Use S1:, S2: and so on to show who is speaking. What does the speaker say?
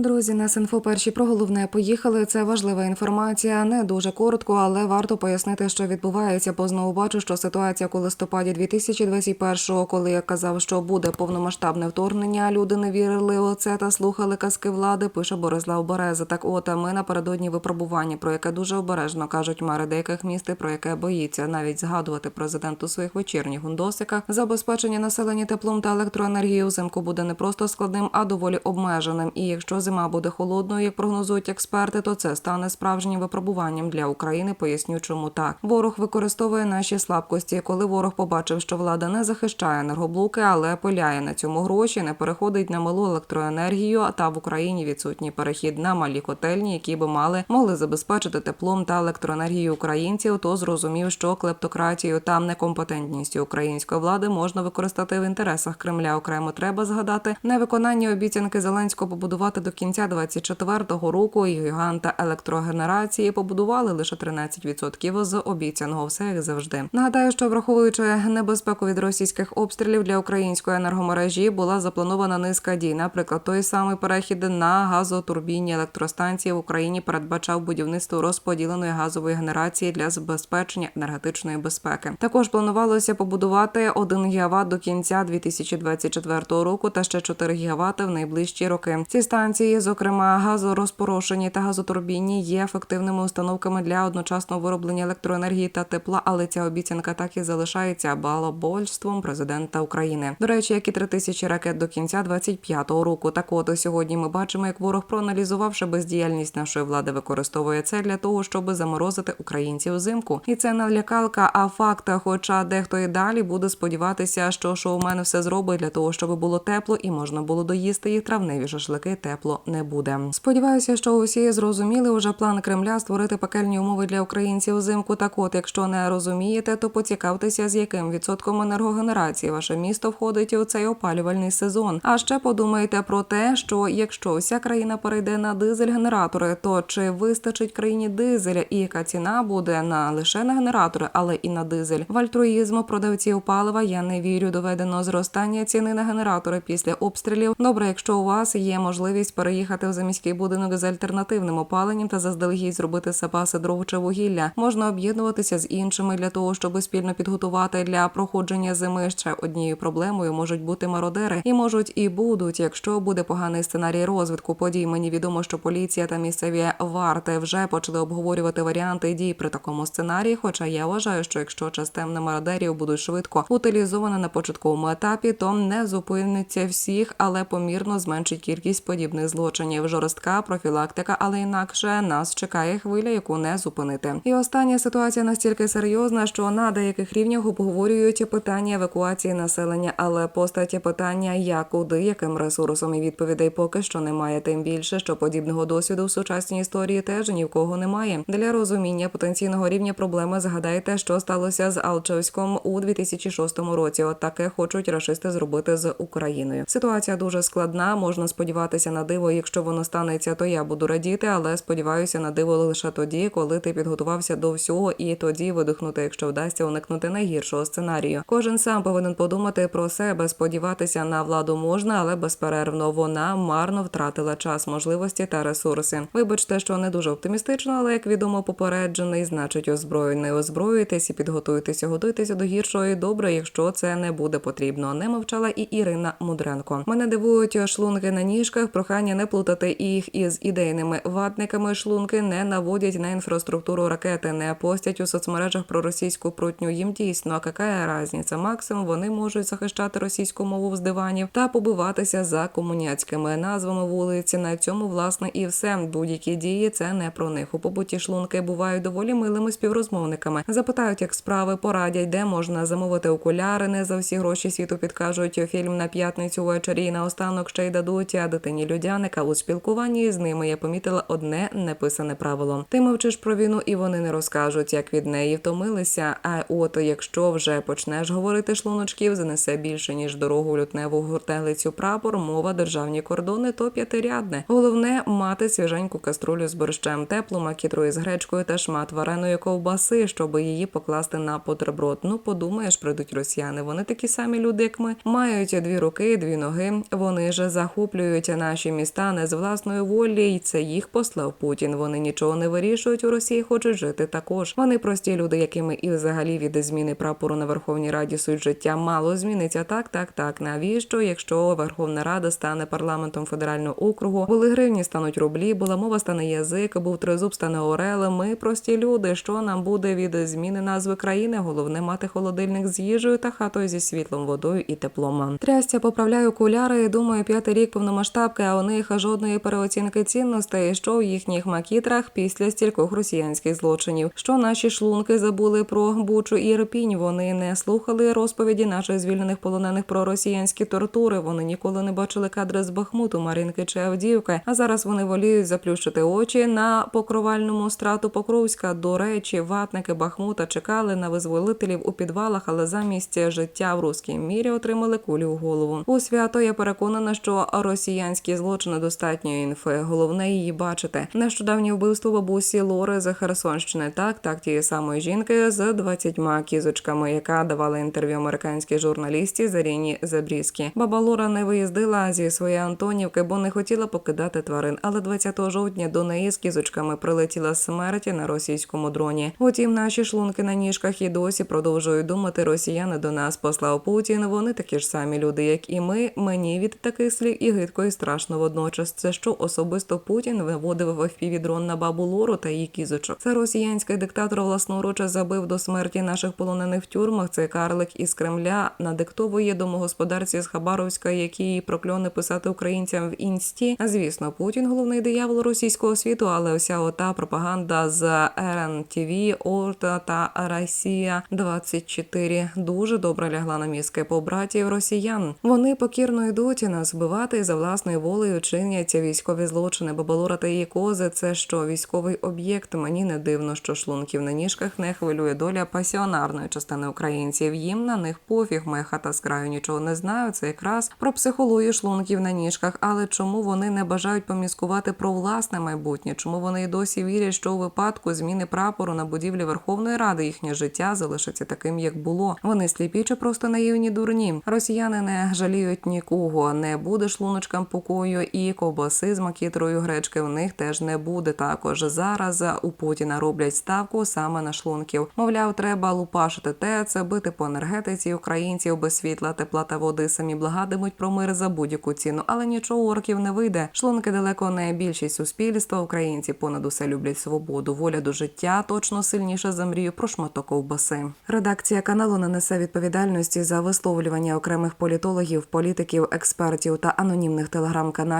S1: Друзі, на Синфо перші про головне поїхали. Це важлива інформація. Не дуже коротко, але варто пояснити, що відбувається. Бо знову бачу, що ситуація у листопаді 2021-го, коли я казав, що буде повномасштабне вторгнення, люди не вірили у це та слухали казки влади. Пише Борислав Береза. Так, от а ми напередодні випробування, про яке дуже обережно кажуть мери деяких міст, про яке боїться навіть згадувати президент у своїх вечірніх гундосиках. Забезпечення населення теплом та електроенергією взимку буде не просто складним, а доволі обмеженим. І якщо зима буде холодною, як прогнозують експерти, то це стане справжнім випробуванням для України. Поясню, чому так. Ворог використовує наші слабкості. Коли ворог побачив, що влада не захищає енергоблоки, але пиляє на цьому гроші, не переходить на малу електроенергію. А та в Україні відсутній перехід на малі котельні, які би мали могли забезпечити теплом та електроенергією українців, то зрозумів, що клептократію та некомпетентністю української влади можна використати в інтересах Кремля. Окремо треба згадати невиконання обіцянки Зеленського побудувати до кінця 24-го року гіганта електрогенерації побудували лише 13% з обіцяного все як завжди. Нагадаю, що враховуючи небезпеку від російських обстрілів для української енергомережі, була запланована низка дій. Наприклад, той самий перехід на газотурбінні електростанції в Україні передбачав будівництво розподіленої газової генерації для забезпечення енергетичної безпеки. Також планувалося побудувати 1 гігават до кінця 2024 року та ще 4 гігавати в найближчі роки. Ці станції, зокрема газорозпорошені та газотурбінні, є ефективними установками для одночасного вироблення електроенергії та тепла, але ця обіцянка так і залишається балабольством президента України. До речі, як і три тисячі ракет до кінця 25-го року. Так от сьогодні ми бачимо, як ворог, проаналізувавши бездіяльність нашої влади, використовує це для того, щоб заморозити українців взимку. І це не лякалка, а факт. Хоча дехто і далі буде сподіватися, що шоумен все зробить для того, щоб було тепло і можна було доїсти їх травневі шашлики. Тепло не буде. Сподіваюся, що усі зрозуміли вже план Кремля створити пекельні умови для українців взимку. Так от, якщо не розумієте, то поцікавтеся, з яким відсотком енергогенерації ваше місто входить у цей опалювальний сезон. А ще подумайте про те, що якщо вся країна перейде на дизель-генератори, то чи вистачить країні дизеля і яка ціна буде на лише на генератори, але і на дизель. В альтруїзм продавців палива я не вірю. Доведено зростання ціни на генератори після обстрілів. Добре, якщо у вас є можливість переїхати в заміський будинок з альтернативним опаленням та заздалегідь зробити запаси дров вугілля, можна об'єднуватися з іншими для того, щоб спільно підготувати для проходження зими. Ще однією проблемою можуть бути мародери, і можуть і будуть, якщо буде поганий сценарій розвитку подій. Мені відомо, що поліція та місцеві варти вже почали обговорювати варіанти дій при такому сценарії. Хоча я вважаю, що якщо частина мародерів будуть швидко утилізовані на початковому етапі, то не зупиниться всіх, але помірно зменшить кількість подібних злочинів. Жорстка профілактика, але інакше нас чекає хвиля, яку не зупинити. І остання ситуація настільки серйозна, що на деяких рівнях обговорюють питання евакуації населення, але постаті питання як куди, яким ресурсом і відповідей поки що немає. Тим більше, що подібного досвіду в сучасній історії теж ні в кого немає. Для розуміння потенційного рівня проблеми згадайте, що сталося з Алчевськом у 2006 році. От таке хочуть рашисти зробити з Україною. Ситуація дуже складна. Можна сподіватися на диво. Якщо воно станеться, то я буду радіти, але сподіваюся на диво лише тоді, коли ти підготувався до всього, і тоді видихнути, якщо вдасться уникнути найгіршого сценарію. Кожен сам повинен подумати про себе. Сподіватися на владу можна, але безперервно вона марно втратила час, можливості та ресурси. Вибачте, що не дуже оптимістично, але як відомо, попереджений, значить озброєний. Озброюйтесь і підготуйтеся, готуйтеся до гіршого і добре, якщо це не буде потрібно. Не мовчала і Ірина Мудренко. Мене дивують шлунки на ніжках. Прохання не плутати їх із ідейними ватниками. Шлунки не наводять на інфраструктуру ракети, не постять у соцмережах про російську прутню. Їм дійсно а яка різниця? Максимум вони можуть захищати російську мову з диванів та побиватися за комуняцькими назвами вулиці. На цьому власне і все. Будь-які дії це не про них. У побуті шлунки бувають доволі милими співрозмовниками. Запитають, як справи порадять, де можна замовити окуляри. Не за всі гроші світу підкажуть фільм на п'ятницю ввечері. І наостанок ще й дадуть а дитині людяника у спілкуванні з ними. Я помітила одне неписане правило. Ти мовчиш про війну, і вони не розкажуть, як від неї втомилися. А от якщо вже почнеш говорити шлуночків, занесе більше ніж дорогу лютневу гуртелицю прапор, мова державні кордони, то п'ятирядне. Головне мати свіженьку каструлю з борщем, теплу макітру із гречкою та шмат вареної ковбаси, щоб її покласти на бутерброд. Ну подумаєш, прийдуть росіяни. Вони такі самі люди, як ми, мають дві руки, дві ноги. Вони ж захоплюють наші місця Афганістан з власної волі, і це їх послав Путін. Вони нічого не вирішують у Росії, хочуть жити також. Вони прості люди, якими і взагалі від зміни прапору на Верховній Раді суть життя мало зміниться. Так, так, так. Навіщо, якщо Верховна Рада стане парламентом федерального округу, були гривні, стануть рублі, була мова, стане язик, був тризуб, стане орел. Ми прості люди. Що нам буде від зміни назви країни? Головне мати холодильник з їжею та хатою зі світлом, водою і теплом. Трястя поправляю окуляри. Думаю, п'ятий рік повномасштабки, а у них жодної переоцінки цінностей, що в їхніх макітрах після стількох росіянських злочинів. Що наші шлунки забули про Бучу і Ірпінь. Вони не слухали розповіді наших звільнених полонених про росіянські тортури. Вони ніколи не бачили кадри з Бахмуту, Марінки чи Авдіївки. А зараз вони воліють заплющити очі на покровальному страту Покровська. До речі, ватники Бахмута чекали на визволителів у підвалах, але замість життя в руській мірі отримали кулі у голову. У свято я переконана, що росіянські злочини достатньо інфи. Головне її бачити. Нещодавнє вбивство бабусі Лори з Херсонщини. Так, так тієї самої жінки з 20 кізочками, яка давала інтерв'ю американській журналісті Заріні Забрізкі. Баба Лора не виїздила зі своєї Антонівки, бо не хотіла покидати тварин. Але 20 жовтня до неї з кізочками прилетіла смерть на російському дроні. Утім, наші шлунки на ніжках і досі продовжують думати. Росіяни до нас послав Путін. Вони такі ж самі люди, як і ми. Мені від таких слів і гидко, і страшно водночас. Це що особисто Путін виводив в дрон на бабу Лору та її кізочок. Це росіянський диктатор власноруч забив до смерті наших полонених в тюрмах. Це карлик із Кремля надиктовує домогосподарці з Хабаровська, які прокльони писати українцям в інсті. Звісно, Путін головний диявол російського світу, але ося ота пропаганда з РНТВ, Орта та Росія 24 дуже добре лягла на мізки побратів росіян. Вони покірно йдуть нас вбивати за власною волею чиняться військові злочини. Бабалора та її кози це що військовий об'єкт. Мені не дивно, що шлунків на ніжках не хвилює доля пасіонарної частини українців. Їм на них пофіг. Моя хата з краю нічого не знаю. Це якраз про психологію шлунків на ніжках. Але чому вони не бажають поміскувати про власне майбутнє? Чому вони й досі вірять, що у випадку зміни прапору на будівлі Верховної Ради їхнє життя залишиться таким, як було? Вони сліпі чи просто наївні дурні. Росіяни не жаліють нікого. Не буде шлуночкам покою і ковбаси з макітрою гречки. В них теж не буде. Також зараз у Путіна роблять ставку саме на шлунків. Мовляв, треба лупашити ТЕЦ, бити по енергетиці українців без світла, тепла та води. Самі благатимуть про мир за будь-яку ціну, але нічого орків не вийде. Шлунки далеко не більшість суспільства. Українці понад усе люблять свободу, воля до життя точно сильніша за мрію про шматок ковбаси. Редакція каналу не несе відповідальності за висловлювання окремих політологів, політиків, експертів та анонімних телеграм-каналів.